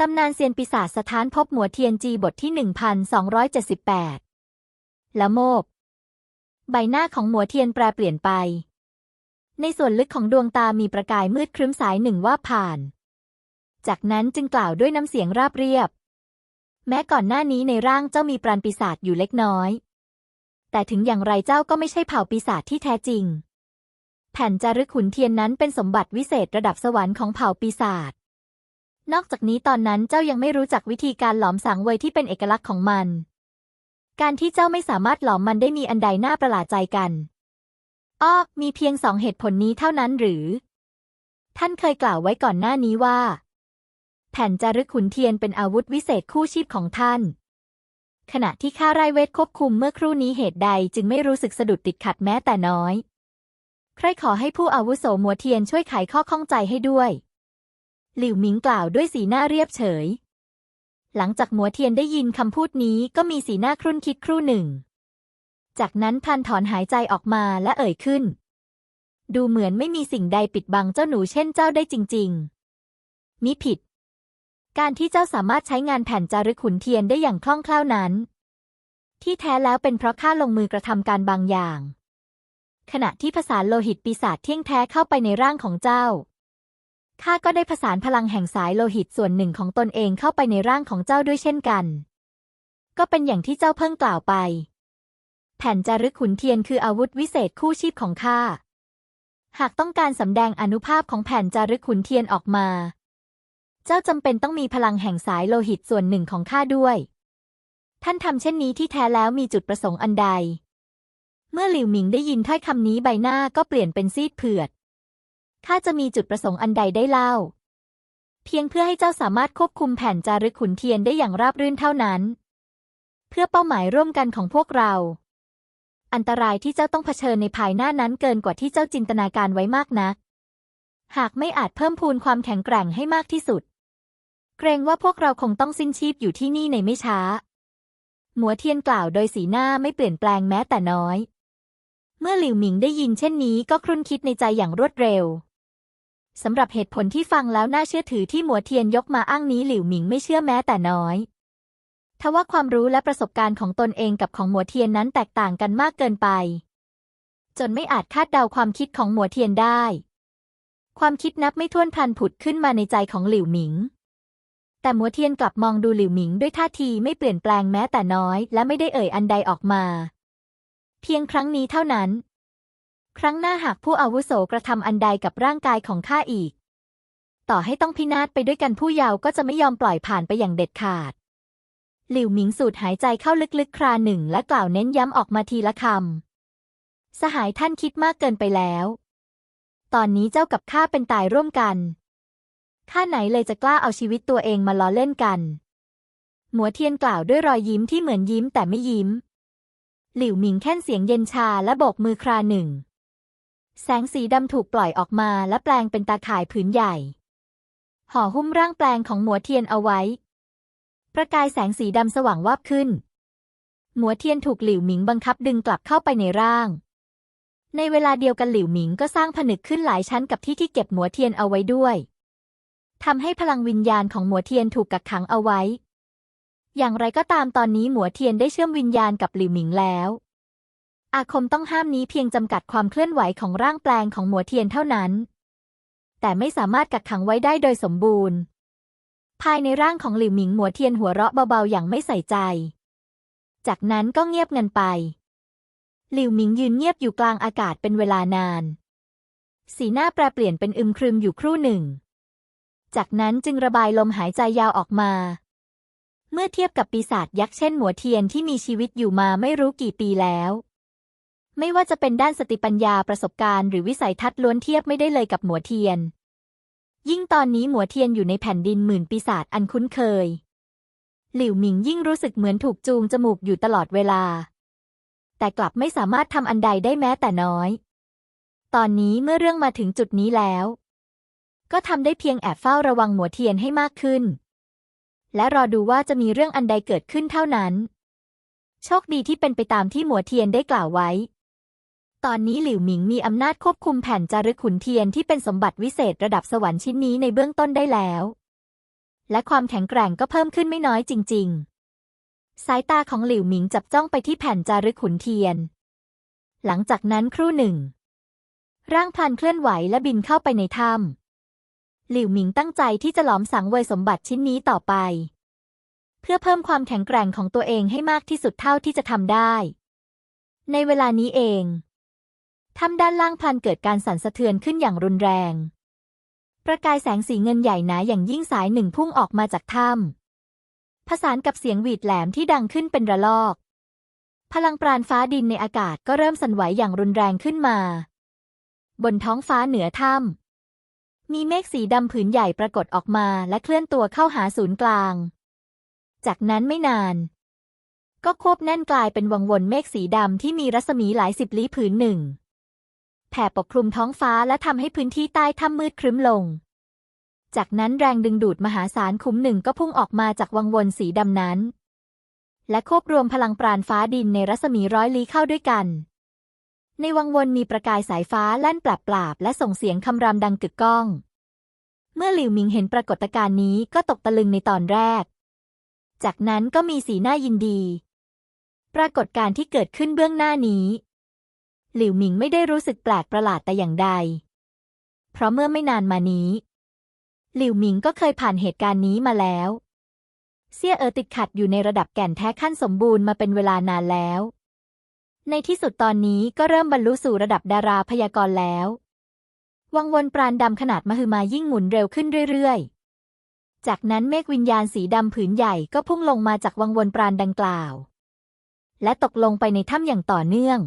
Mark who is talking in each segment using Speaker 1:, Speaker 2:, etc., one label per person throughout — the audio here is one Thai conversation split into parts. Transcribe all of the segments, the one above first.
Speaker 1: ตำนานเซียนปีศาจสถานพบหมัวเทียนจีบทที่ 1278 ละโมบ ใบหน้าของหมัวเทียนแปรเปลี่ยนไป ในส่วนลึกของดวงตามีประกายมืดครึ้มสายหนึ่งว่าผ่าน จากนั้นจึงกล่าวด้วยน้ำเสียงราบเรียบ แม้ก่อนหน้านี้ในร่างเจ้ามีปราณปีศาจอยู่เล็กน้อย แต่ถึงอย่างไรเจ้าก็ไม่ใช่เผ่าปีศาจที่แท้จริง แผ่นจารึกขุนเทียนนั้นเป็นสมบัติวิเศษระดับสวรรค์ของเผ่าปีศาจ นอกจากนี้ตอนนั้นเจ้ายังไม่รู้จักวิธีการหลอมสังเวยที่เป็นเอกลักษณ์ของมัน การที่เจ้าไม่สามารถหลอมมันได้มีอันใดน่าประหลาดใจกัน อ้อ มีเพียงสองเหตุผลนี้เท่านั้นหรือ ท่านเคยกล่าวไว้ก่อนหน้านี้ว่า แผ่นจารึกขุนเทียนเป็นอาวุธวิเศษคู่ชีพของท่าน ขณะที่ข้าไร้เวทควบคุมเมื่อครู่นี้เหตุใดจึงไม่รู้สึกสะดุดติดขัดแม้แต่น้อย ใครขอให้ผู้อาวุโสมัวเทียนช่วยไขข้อข้องใจให้ด้วย หลิวหมิงกล่าวด้วยสีหน้าเรียบเฉย หลังจากหมัวเทียนได้ยินคำพูดนี้ก็มีสีหน้าครุ่นคิดครู่หนึ่ง จากนั้นพันถอนหายใจออกมาและเอ่ยขึ้น ดูเหมือนไม่มีสิ่งใดปิดบังเจ้าหนูเช่นเจ้าได้จริง ๆ มิผิด การที่เจ้าสามารถใช้งานแผ่นจารึกขุนเทียนได้อย่างคล่องแคล่วนั้น ที่แท้แล้วเป็นเพราะข้าลงมือกระทำการบางอย่างขณะที่ผสาโลหิตปีศาจเที่ยงแท้เข้าไปในร่างของเจ้า ข้าก็ได้ผสานพลังแห่งสายโลหิตส่วนหนึ่งของตนเองเข้าไปในร่างของเจ้าด้วยเช่นกัน ก็เป็นอย่างที่เจ้าเพิ่งกล่าวไป แผ่นจารึกขุนเทียนคืออาวุธวิเศษคู่ชีพของข้า หากต้องการสำแดงอนุภาพของแผ่นจารึกขุนเทียนออกมา เจ้าจำเป็นต้องมีพลังแห่งสายโลหิตส่วนหนึ่งของข้าด้วย ท่านทำเช่นนี้ที่แท้แล้วมีจุดประสงค์อันใด เมื่อหลิวหมิงได้ยินถ้อยคำนี้ใบหน้าก็เปลี่ยนเป็นซีดเผือด ข้าจะมีจุดประสงค์อันใดได้เล่า เพียงเพื่อให้เจ้าสามารถควบคุมแผ่นจารึกขุนเทียนได้อย่างราบรื่นเท่านั้น เพื่อเป้าหมายร่วมกันของพวกเรา อันตรายที่เจ้าต้องเผชิญในภายหน้านั้นเกินกว่าที่เจ้าจินตนาการไว้มากนัก หากไม่อาจเพิ่มพูนความแข็งแกร่งให้มากที่สุด เกรงว่าพวกเราคงต้องสิ้นชีพอยู่ที่นี่ในไม่ช้า หมัวเทียนกล่าวโดยสีหน้าไม่เปลี่ยนแปลงแม้แต่น้อย เมื่อหลิวหมิงได้ยินเช่นนี้ก็ครุ่นคิดในใจอย่างรวดเร็ว สำหรับเหตุผลที่ฟังแล้วน่าเชื่อถือที่หมัวเทียนยกมาอ้างนี้หลิวหมิงไม่เชื่อแม้แต่น้อยทว่าความรู้และประสบการณ์ของตนเองกับของหมัวเทียนนั้นแตกต่างกันมากเกินไป จนไม่อาจคาดเดาความคิดของหมัวเทียนได้ ความคิดนับไม่ถ้วนพลันผุดขึ้นมาในใจของหลิวหมิง แต่หมัวเทียนกลับมองดูหลิวหมิงด้วยท่าทีไม่เปลี่ยนแปลงแม้แต่น้อย และไม่ได้เอ่ยอันใดออกมา เพียงครั้งนี้เท่านั้น ครั้งหน้าหากผู้อาวุโสกระทำอันใดกับร่างกายของข้าอีก ต่อให้ต้องพินาศไปด้วยกันผู้เยาว์ก็จะไม่ยอมปล่อยผ่านไปอย่างเด็ดขาด หลิวหมิงสูดหายใจเข้าลึกๆ คราหนึ่งและกล่าวเน้นย้ำออกมาทีละคำ สหายท่านคิดมากเกินไปแล้ว ตอนนี้เจ้ากับข้าเป็นตายร่วมกัน ข้าไหนเลยจะกล้าเอาชีวิตตัวเองมาล้อเล่นกันหมัวเทียนกล่าวด้วยรอยยิ้มที่เหมือนยิ้มแต่ไม่ยิ้ม หลิวหมิงแค่นเสียงเย็นชาและโบกมือคราหนึ่ง แสงสีดำถูกปล่อยออกมาและแปลงเป็นตาข่ายผืนใหญ่ ห่อหุ้มร่างแปลงของหมัวเทียนเอาไว้ ประกายแสงสีดำสว่างวาบขึ้น หมัวเทียนถูกหลิวหมิงบังคับดึงกลับเข้าไปในร่าง ในเวลาเดียวกันหลิวหมิงก็สร้างผนึกขึ้นหลายชั้นกับที่ที่เก็บหมัวเทียนเอาไว้ด้วยทำให้พลังวิญญาณของหมัวเทียนถูกกักขังเอาไว้ อย่างไรก็ตามตอนนี้หมัวเทียนได้เชื่อมวิญญาณกับหลิวหมิงแล้ว อาคมต้องห้ามนี้เพียงจำกัดความเคลื่อนไหวของร่างแปลงของหมัวเทียนเท่านั้น แต่ไม่สามารถกักขังไว้ได้โดยสมบูรณ์ ภายในร่างของหลิวหมิงหมัวเทียนหัวเราะเบาๆอย่างไม่ใส่ใจ จากนั้นก็เงียบเงันไป หลิวหมิงยืนเงียบอยู่กลางอากาศเป็นเวลานาน สีหน้าแปรเปลี่ยนเป็นอึมครึมอยู่ครู่หนึ่ง จากนั้นจึงระบายลมหายใจยาวออกมาเมื่อเทียบกับปีศาจยักษ์เช่นหมัวเทียนที่มีชีวิตอยู่มาไม่รู้กี่ปีแล้ว ไม่ว่าจะเป็นด้านสติปัญญาประสบการณ์หรือวิสัยทัศน์ล้วนเทียบไม่ได้เลยกับหมัวเทียน ยิ่งตอนนี้หมัวเทียนอยู่ในแผ่นดินหมื่นปีศาจอันคุ้นเคย หลิวหมิงยิ่งรู้สึกเหมือนถูกจูงจมูกอยู่ตลอดเวลา แต่กลับไม่สามารถทำอันใดได้แม้แต่น้อย ตอนนี้เมื่อเรื่องมาถึงจุดนี้แล้ว ก็ทำได้เพียงแอบเฝ้าระวังหมัวเทียนให้มากขึ้น และรอดูว่าจะมีเรื่องอันใดเกิดขึ้นเท่านั้น โชคดีที่เป็นไปตามที่หมัวเทียนได้กล่าวไว้ ตอนนี้หลิวหมิงมีอำนาจควบคุมแผ่นจารึกขุนเทียนที่เป็นสมบัติวิเศษระดับสวรรค์ชิ้นนี้ในเบื้องต้นได้แล้ว และความแข็งแกร่งก็เพิ่มขึ้นไม่น้อยจริง ๆ สายตาของหลิวหมิงจับจ้องไปที่แผ่นจารึกขุนเทียน หลังจากนั้นครู่หนึ่ง ร่างพันเคลื่อนไหวและบินเข้าไปในถ้ำหลิวหมิงตั้งใจที่จะหลอมสังเวยสมบัติชิ้นนี้ต่อไป เพื่อเพิ่มความแข็งแกร่งของตัวเองให้มากที่สุดเท่าที่จะทำได้ ในเวลานี้เอง ถ้ำด้านล่างพันเกิดการสั่นสะเทือนขึ้นอย่างรุนแรง ประกายแสงสีเงินใหญ่หนาอย่างยิ่งสายหนึ่งพุ่งออกมาจากถ้ำผสานกับเสียงหวีดแหลมที่ดังขึ้นเป็นระลอก พลังปราณฟ้าดินในอากาศก็เริ่มสั่นไหวอย่างรุนแรงขึ้นมา บนท้องฟ้าเหนือถ้ำมีเมฆสีดำผืนใหญ่ปรากฏออกมาและเคลื่อนตัวเข้าหาศูนย์กลาง จากนั้นไม่นานก็ควบแน่นกลายเป็นวังวนเมฆสีดำที่มีรัศมีหลายสิบลี้ผืนหนึ่ง แผ่ปกคลุมท้องฟ้าและทำให้พื้นที่ใต้ถ้ำมืดครึ้มลง จากนั้นแรงดึงดูดมหาศาลคุ้มหนึ่งก็พุ่งออกมาจากวังวนสีดำนั้น และควบรวมพลังปราณฟ้าดินในรัศมีร้อยลี้เข้าด้วยกัน ในวังวนมีประกายสายฟ้าแล่นปราบปราบและส่งเสียงคำรามดังกึกก้อง เมื่อหลิวหมิงเห็นปรากฏการณ์นี้ก็ตกตะลึงในตอนแรก จากนั้นก็มีสีหน้ายินดี ปรากฏการณ์ที่เกิดขึ้นเบื้องหน้านี้ หลิวหมิงไม่ได้รู้สึกแปลกประหลาดแต่อย่างใด เพราะเมื่อไม่นานมานี้ หลิวหมิงก็เคยผ่านเหตุการณ์นี้มาแล้ว เซี่ยเออติดขัดอยู่ในระดับแก่นแท้ขั้นสมบูรณ์มาเป็นเวลานานแล้ว ในที่สุดตอนนี้ก็เริ่มบรรลุสู่ระดับดาราพยากรณ์แล้ว วังวนปราณดำขนาดมหึมายิ่งหมุนเร็วขึ้นเรื่อยๆ จากนั้นเมฆวิญญาณสีดำผืนใหญ่ก็พุ่งลงมาจากวังวนปราณดังกล่าว และตกลงไปในถ้ำอย่างต่อเนื่อง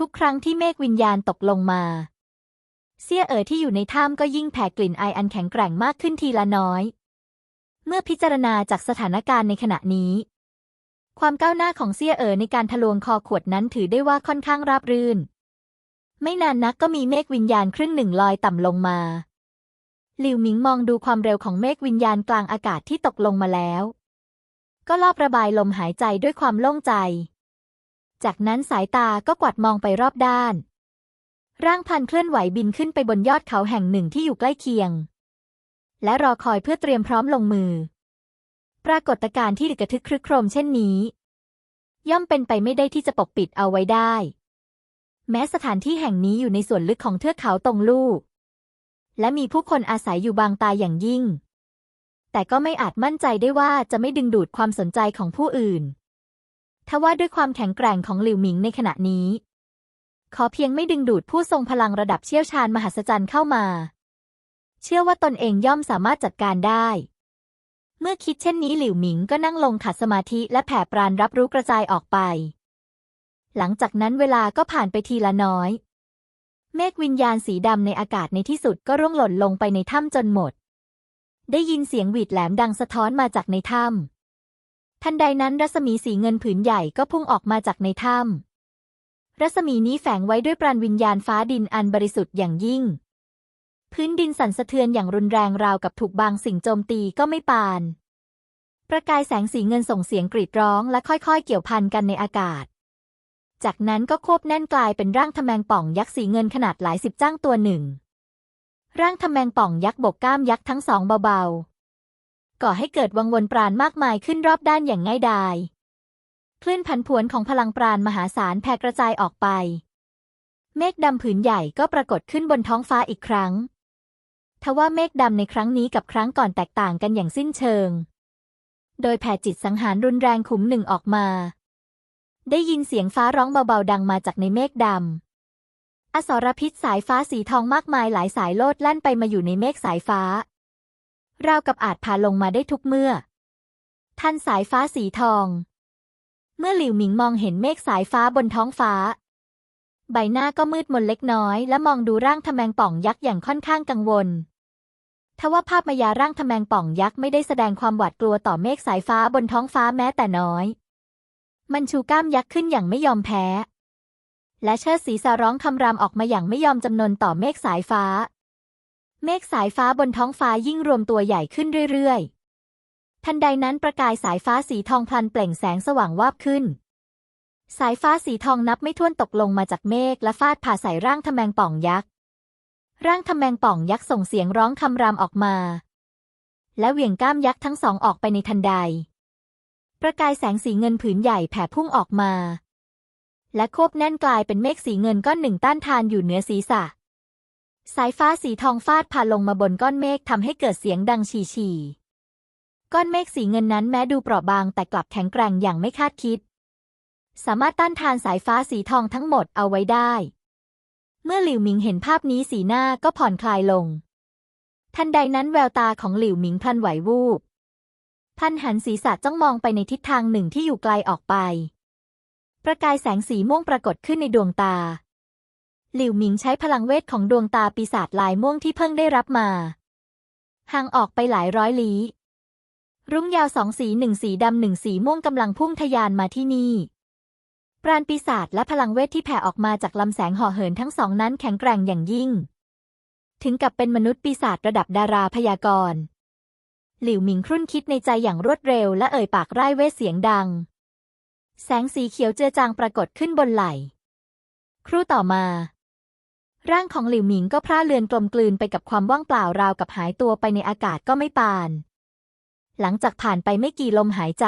Speaker 1: ทุกครั้งที่เมฆวิญญาณตกลงมา เสี่ยเอ๋อที่อยู่ในถ้ำก็ยิ่งแผ่กลิ่นไออันแข็งแกร่งมากขึ้นทีละน้อย เมื่อพิจารณาจากสถานการณ์ในขณะนี้ ความก้าวหน้าของเสี่ยเอ๋อในการทะลวงคอขวดนั้นถือได้ว่าค่อนข้างราบรื่น ไม่นานนักก็มีเมฆวิญญาณครึ่งหนึ่งลอยต่ำลงมาหลิวหมิงมองดูความเร็วของเมฆวิญญาณกลางอากาศที่ตกลงมาแล้ว ก็ลอบระบายลมหายใจด้วยความโล่งใจ จากนั้นสายตาก็กวาดมองไปรอบด้าน ร่างพันเคลื่อนไหวบินขึ้นไปบนยอดเขาแห่งหนึ่งที่อยู่ใกล้เคียง และรอคอยเพื่อเตรียมพร้อมลงมือ ปรากฏการณ์ที่ดึกระทึกครึกโครมเช่นนี้ ย่อมเป็นไปไม่ได้ที่จะปกปิดเอาไว้ได้ แม้สถานที่แห่งนี้อยู่ในส่วนลึกของเทือกเขาตรงลูกและมีผู้คนอาศัยอยู่บางตาอย่างยิ่ง แต่ก็ไม่อาจมั่นใจได้ว่าจะไม่ดึงดูดความสนใจของผู้อื่น ทว่าด้วยความแข็งแกร่งของหลิวหมิงในขณะนี้ ขอเพียงไม่ดึงดูดผู้ทรงพลังระดับเชี่ยวชาญมหัศจรรย์เข้ามา เชื่อว่าตนเองย่อมสามารถจัดการได้ เมื่อคิดเช่นนี้หลิวหมิงก็นั่งลงขัดสมาธิและแผ่ปราณรับรู้กระจายออกไป หลังจากนั้นเวลาก็ผ่านไปทีละน้อย เมฆวิญญาณสีดำในอากาศในที่สุดก็ร่วงหล่นลงไปในถ้ำจนหมด ได้ยินเสียงหวีดแหลมดังสะท้อนมาจากในถ้ำ ทันใดนั้นรัศมีสีเงินผืนใหญ่ก็พุ่งออกมาจากในถ้ำรัศมีนี้แฝงไว้ด้วยปราณวิญญาณฟ้าดินอันบริสุทธิ์อย่างยิ่ง พื้นดินสั่นสะเทือนอย่างรุนแรงราวกับถูกบางสิ่งโจมตีก็ไม่ปาน ประกายแสงสีเงินส่งเสียงกรีดร้องและค่อยๆ เกี่ยวพันกันในอากาศ จากนั้นก็ควบแน่นกลายเป็นร่างทแมงป่องยักษ์สีเงินขนาดหลายสิบจ้างตัวหนึ่ง ร่างทแมงป่องยักษ์บกก้ามยักษ์ทั้งสองเบาๆ ก่อให้เกิดวังวนปราณมากมายขึ้นรอบด้านอย่างง่ายดายคลื่นผันผวนของพลังปราณมหาศาลแผ่กระจายออกไป เมฆดำผืนใหญ่ก็ปรากฏขึ้นบนท้องฟ้าอีกครั้ง ทว่าเมฆดำในครั้งนี้กับครั้งก่อนแตกต่างกันอย่างสิ้นเชิง โดยแผ่จิตสังหารรุนแรงขุมหนึ่งออกมา ได้ยินเสียงฟ้าร้องเบาๆดังมาจากในเมฆดำ อสรพิษสายฟ้าสีทองมากมายหลายสายโลดแล่นไปมาอยู่ในเมฆสายฟ้า ราวกับอาจพาลงมาได้ทุกเมื่อ ท่านสายฟ้าสีทอง เมื่อหลิวหมิงมองเห็นเมฆสายฟ้าบนท้องฟ้า ใบหน้าก็มืดมนเล็กน้อย และมองดูร่างทแมงป่องยักษ์อย่างค่อนข้างกังวลทว่าภาพมายาร่างทแมงป่องยักษ์ไม่ได้แสดงความหวาดกลัวต่อเมฆสายฟ้าบนท้องฟ้าแม้แต่น้อย มันชูก้ามยักษ์ขึ้นอย่างไม่ยอมแพ้ และเชิดสีสาร้องคำรามออกมาอย่างไม่ยอมจำนนต่อเมฆสายฟ้า เมฆสายฟ้าบนท้องฟ้ายิ่งรวมตัวใหญ่ขึ้นเรื่อยๆ ทันใดนั้นประกายสายฟ้าสีทองพลันเปล่งแสงสว่างวาบขึ้น สายฟ้าสีทองนับไม่ถ้วนตกลงมาจากเมฆและฟาดผ่าใส่ร่างทแมงป่องยักษ์ ร่างทแมงป่องยักษ์ส่งเสียงร้องคำรามออกมา และเหวี่ยงก้ามยักษ์ทั้งสองออกไปในทันใด ประกายแสงสีเงินผืนใหญ่แผ่พุ่งออกมา และควบแน่นกลายเป็นเมฆสีเงินก้อนหนึ่งต้านทานอยู่เหนือศีรษะ สายฟ้าสีทองฟาดผ่านลงมาบนก้อนเมฆทำให้เกิดเสียงดังฉี่ฉี่ก้อนเมฆสีเงินนั้นแม้ดูเปราะบางแต่กลับแข็งแกร่งอย่างไม่คาดคิด สามารถต้านทานสายฟ้าสีทองทั้งหมดเอาไว้ได้ เมื่อหลิวหมิงเห็นภาพนี้สีหน้าก็ผ่อนคลายลง ทันใดนั้นแววตาของหลิวหมิงพลันไหววูบพันหันศีรษะจ้องมองไปในทิศทางหนึ่งที่อยู่ไกลออกไป ประกายแสงสีม่วงปรากฏขึ้นในดวงตา หลิวหมิงใช้พลังเวทของดวงตาปีศาจลายม่วงที่เพิ่งได้รับมาห่างออกไปหลายร้อยลี้ รุ้งยาวสองสีหนึ่งสีดำหนึ่งสีม่วงกำลังพุ่งทะยานมาที่นี่ ปราณปีศาจและพลังเวทที่แผ่ออกมาจากลำแสงห่อเหินทั้งสองนั้นแข็งแกร่งอย่างยิ่ง ถึงกับเป็นมนุษย์ปีศาจระดับดาราพยากรณ์ หลิวหมิงครุ่นคิดในใจอย่างรวดเร็วและเอ่ยปากไร้เวทเสียงดัง แสงสีเขียวเจือจางปรากฏขึ้นบนไหล่ ครู่ต่อมา ร่างของหลิวหมิงก็พร่าเลือนกลมกลืนไปกับความว่างเปล่าราวกับหายตัวไปในอากาศก็ไม่ปาน หลังจากผ่านไปไม่กี่ลมหายใจ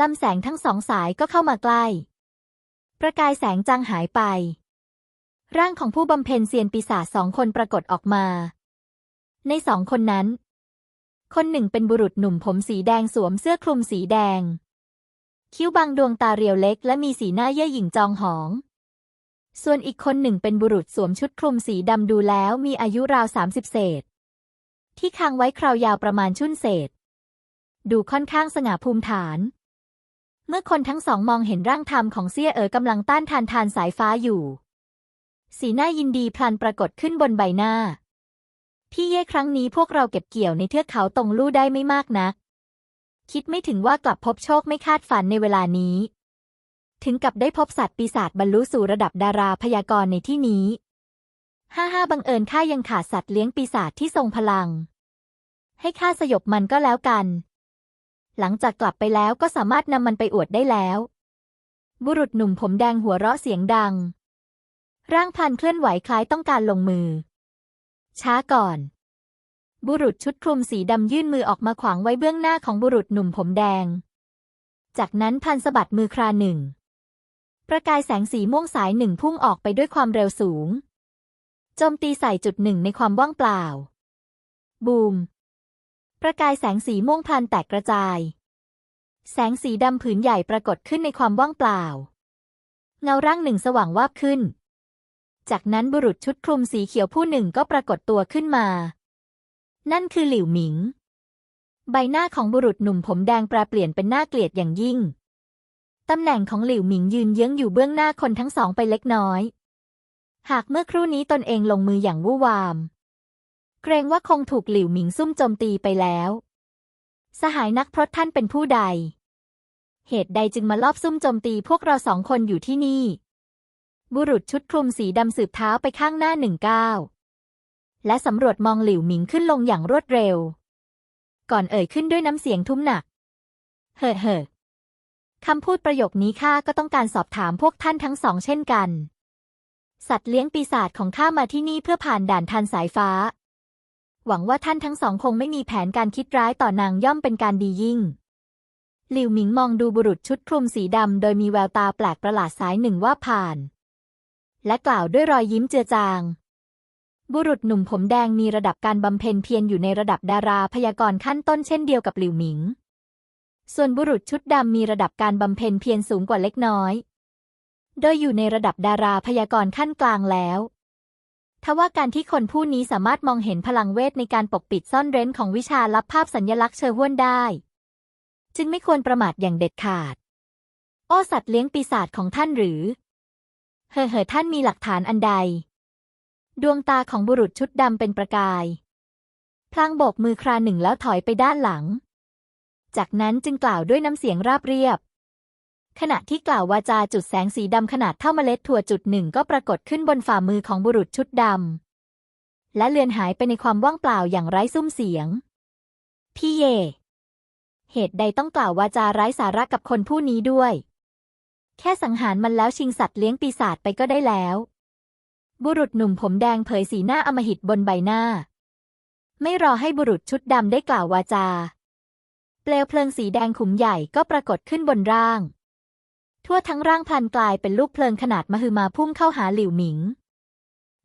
Speaker 1: ลำแสงทั้งสองสายก็เข้ามาใกล้ ประกายแสงจางหายไป ร่างของผู้บำเพ็ญเซียนปีศาจสองคนปรากฏออกมา ในสองคนนั้น คนหนึ่งเป็นบุรุษหนุ่มผมสีแดงสวมเสื้อคลุมสีแดง คิ้วบางดวงตาเรียวเล็กและมีสีหน้าเย่อหยิ่งจองหอง ส่วนอีกคนหนึ่งเป็นบุรุษสวมชุดคลุมสีดำดูแล้วมีอายุราวสามสิบเศษ ที่คางไว้คราวยาวประมาณชุ่นเศษ ดูค่อนข้างสง่าภูมิฐาน เมื่อคนทั้งสองมองเห็นร่างธรรมของเซี่ยเอ๋อกำลังต้านทานทานสายฟ้าอยู่ สีหน้ายินดีพลันปรากฏขึ้นบนใบหน้า พี่เย่ครั้งนี้พวกเราเก็บเกี่ยวในเทือกเขาตรงลู่ได้ไม่มากนัก คิดไม่ถึงว่ากลับพบโชคไม่คาดฝันในเวลานี้ ถึงกับได้พบสัตว์ปีศาจบรรลุสู่ระดับดาราพยากรณ์ในที่นี้ห้าห้าบังเอิญข้ายังขาดสัตว์เลี้ยงปีศาจที่ทรงพลัง ให้ข้าสยบมันก็แล้วกัน หลังจากกลับไปแล้วก็สามารถนำมันไปอวดได้แล้ว บุรุษหนุ่มผมแดงหัวเราะเสียงดัง ร่างพันเคลื่อนไหวคล้ายต้องการลงมือ ช้าก่อน บุรุษชุดคลุมสีดำยื่นมือออกมาขวางไว้เบื้องหน้าของบุรุษหนุ่มผมแดง จากนั้นพันสะบัดมือคราหนึ่ง ประกายแสงสีม่วงสายหนึ่งพุ่งออกไปด้วยความเร็วสูง โจมตีใส่จุดหนึ่งในความว่างเปล่า บูม ประกายแสงสีม่วงพลันแตกกระจาย แสงสีดำผืนใหญ่ปรากฏขึ้นในความว่างเปล่า เงาร่างหนึ่งสว่างวาบขึ้น จากนั้นบุรุษชุดคลุมสีเขียวผู้หนึ่งก็ปรากฏตัวขึ้นมา นั่นคือหลิวหมิง ใบหน้าของบุรุษหนุ่มผมแดงแปรเปลี่ยนเป็นหน้าเกลียดอย่างยิ่ง ตำแหน่งของหลิวหมิงยืนเยื้องอยู่เบื้องหน้าคนทั้งสองไปเล็กน้อย หากเมื่อครู่นี้ตนเองลงมืออย่างวู่วาม เกรงว่าคงถูกหลิวหมิงซุ่มโจมตีไปแล้ว สหายนักพรตท่านเป็นผู้ใด เหตุใดจึงมาลอบซุ่มโจมตีพวกเราสองคนอยู่ที่นี่ บุรุษชุดคลุมสีดำสืบเท้าไปข้างหน้าหนึ่งก้าวและสำรวจมองหลิวหมิงขึ้นลงอย่างรวดเร็ว ก่อนเอ่ยขึ้นด้วยน้ำเสียงทุ้มหนัก เฮ่อเฮ่อ คำพูดประโยคนี้ข้าก็ต้องการสอบถามพวกท่านทั้งสองเช่นกัน สัตว์เลี้ยงปีศาจของข้ามาที่นี่เพื่อผ่านด่านทันสายฟ้า หวังว่าท่านทั้งสองคงไม่มีแผนการคิดร้ายต่อนางย่อมเป็นการดียิ่ง หลิวหมิงมองดูบุรุษชุดคลุมสีดำโดยมีแววตาแปลกประหลาดสายหนึ่งว่าผ่าน และกล่าวด้วยรอยยิ้มเจือจาง บุรุษหนุ่มผมแดงมีระดับการบำเพ็ญเพียรอยู่ในระดับดาราพยากรณ์ขั้นต้นเช่นเดียวกับหลิวหมิง ส่วนบุรุษชุดดำมีระดับการบำเพ็ญเพียรสูงกว่าเล็กน้อย โดยอยู่ในระดับดาราพยากรณ์ขั้นกลางแล้วทว่าการที่คนผู้นี้สามารถมองเห็นพลังเวทในการปกปิดซ่อนเร้นของวิชาลับภาพสัญญลักษณ์เชอร์ห้วนได้ จึงไม่ควรประมาทอย่างเด็ดขาด โอ้สัตว์เลี้ยงปีศาจของท่านหรือ เฮ่อเฮ่อท่านมีหลักฐานอันใด ดวงตาของบุรุษชุดดำเป็นประกาย พลางโบกมือคราหนึ่งแล้วถอยไปด้านหลัง จากนั้นจึงกล่าวด้วยน้ำเสียงราบเรียบ ขณะที่กล่าววาจาจุดแสงสีดำขนาดเท่าเมล็ดถั่วจุดหนึ่งก็ปรากฏขึ้นบนฝ่ามือของบุรุษชุดดำและเลือนหายไปในความว่างเปล่าอย่างไร้ซุ้มเสียง พี่เย เหตุใดต้องกล่าววาจาไร้สาระกับคนผู้นี้ด้วย แค่สังหารมันแล้วชิงสัตว์เลี้ยงปีศาจไปก็ได้แล้ว บุรุษหนุ่มผมแดงเผยสีหน้าอมหิตบนใบหน้า ไม่รอให้บุรุษชุดดำได้กล่าววาจา เปลวเพลิงสีแดงขุมใหญ่ก็ปรากฏขึ้นบนร่าง ทั่วทั้งร่างพลันกลายเป็นลูกเพลิงขนาดมหึมาพุ่งเข้าหาหลิวหมิง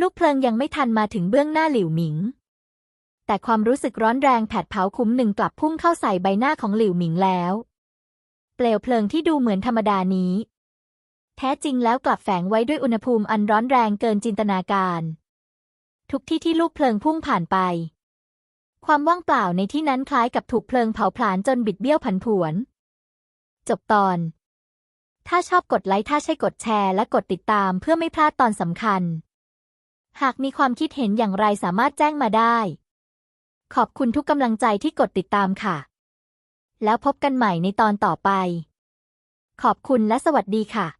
Speaker 1: ลูกเพลิงยังไม่ทันมาถึงเบื้องหน้าหลิวหมิง แต่ความรู้สึกร้อนแรงแผดเผาคุ้มหนึ่งกลับพุ่งเข้าใส่ใบหน้าของหลิวหมิงแล้ว เปลวเพลิงที่ดูเหมือนธรรมดานี้ แท้จริงแล้วกลับแฝงไว้ด้วยอุณหภูมิอันร้อนแรงเกินจินตนาการ ทุกที่ที่ลูกเพลิงพุ่งผ่านไป ความว่างเปล่าในที่นั้นคล้ายกับถูกเพลิงเผาผลาญจนบิดเบี้ยวผันผวน จบตอน ถ้าชอบกดไลค์ถ้าใช่กดแชร์และกดติดตามเพื่อไม่พลาดตอนสำคัญ หากมีความคิดเห็นอย่างไรสามารถแจ้งมาได้ ขอบคุณทุกกำลังใจที่กดติดตามค่ะ แล้วพบกันใหม่ในตอนต่อไป ขอบคุณและสวัสดีค่ะ